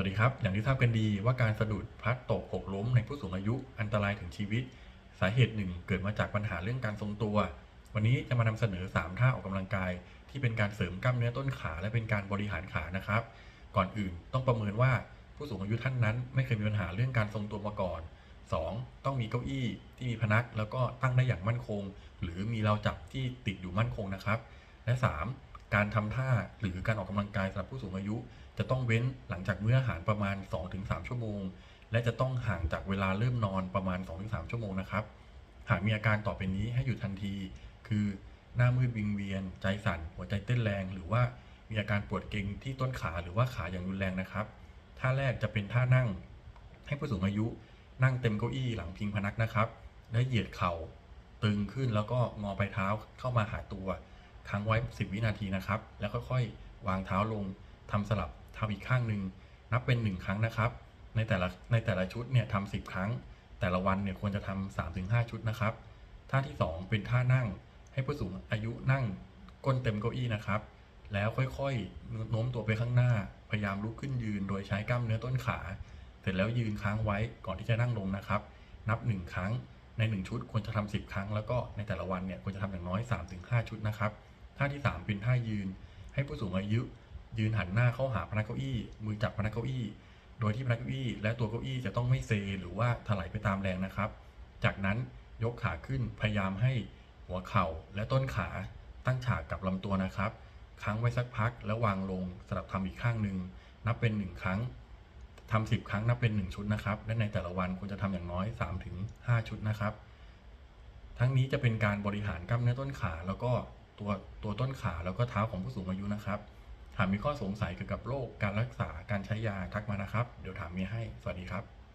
วัสดีครับ อย่างที่ทราบกันดีว่าการสะดุดพลัดตกหกล้มในผู้สูงอายุอันตรายถึงชีวิต สาเหตุหนึ่งเกิดมาจากปัญหาเรื่องการทรงตัว วันนี้จะมานำเสนอ 3 ท่าออกกำลังกาย ที่เป็นการเสริมกล้ามเนื้อต้นขาและเป็นการบริหารขานะครับ ก่อนอื่นต้องประเมินว่าผู้สูงอายุท่านนั้น ไม่เคยมีปัญหาเรื่องการทรงตัวมาก่อน 2. ต้องมีเก้าอี้ที่มีพนักแล้วก็ตั้งได้อย่างมั่นคง หรือมีราวจับที่ติดอยู่มั่นคงนะครับ และ 3. การทำท่าหรือการออกกำลังกายสำหรับผู้สูงอายุ จะต้องเว้นหลังจากมื้ออาหารประมาณ 2-3 ชั่วโมง และจะต้องห่างจากเวลาเริ่มนอนประมาณ 2-3 ชั่วโมงนะครับ หากมีอาการต่อไปนี้ให้หยุดทันที คือหน้ามืดวิงเวียน ใจสั่น หัวใจเต้นแรง หรือว่ามีอาการปวดเกร็งที่ต้นขาหรือว่าขาอย่างรุนแรงนะครับ ท่าแรกจะเป็นท่านั่ง ให้ผู้สูงอายุ นั่งเต็มเก้าอี้หลังพิงพนักนะครับ และเหยียดเข่าตึงขึ้นแล้วก็งอปลายเท้าเข้ามาหาตัว ค้างไว้ 10 วินาทีนะครับ แล้วค่อยๆ วางเท้าลงทำสลับทำอีกข้างหนึ่งนับเป็น 1 ครั้งนะครับ ในแต่ละในแต่ละชุดเนี่ยทำ10ครั้ง แต่ละวันเนี่ยควรจะทำ3-5 ชุดนะครับ ท่าที่ 2 เป็นท่านั่ง ให้ผู้สูงอายุนั่งก้นเต็มเก้าอี้นะครับ แล้วค่อยๆโน้มตัวไปข้างหน้า พยายามลุกขึ้นยืน โดยใช้กล้ามเนื้อต้นขา เสร็จแล้วยืนค้างไว้ก่อนที่จะนั่งลงนะครับ นับ 1 ครั้งใน 1 ชุดควรจะทำ10 ครั้ง แล้วก็ในแต่ละวันเนี่ยควรจะทำอย่างน้อย 3-5 ชุดนะครับ ท่าที่ 3 เป็นท่ายืน ให้ผู้สูงอายุ ยืนหันหน้าเข้าหาพนักเก้าอี้ มือจับพนักเก้าอี้ โดยที่พนักเก้าอี้ และตัวเก้าอี้จะต้องไม่เซหรือว่าถลายไปตามแรงนะครับ จากนั้นยกขาขึ้นพยายามให้หัวเข่าและต้นขาตั้งฉากกับลำตัวนะครับ ค้างไว้สักพักแล้ววางลงสลับทำอีกข้างหนึ่งนับเป็น 1 ครั้งทำ10 ครั้งนับเป็น 1 ชุดนะครับ และในแต่ละวันควรจะทำอย่างน้อย 3-5 ชุดนะครับ ทั้งนี้จะเป็นการบริหารกล้ามเนื้อต้นขาแล้วก็ ตัวตัวต้นขาแล้วก็เท้าของผู้สูงอายุนะครับ หากมีข้อสงสัยเกี่ยวกับโรคการรักษาการใช้ยาทักมานะครับ เดี๋ยวถามเมียให้ สวัสดีครับ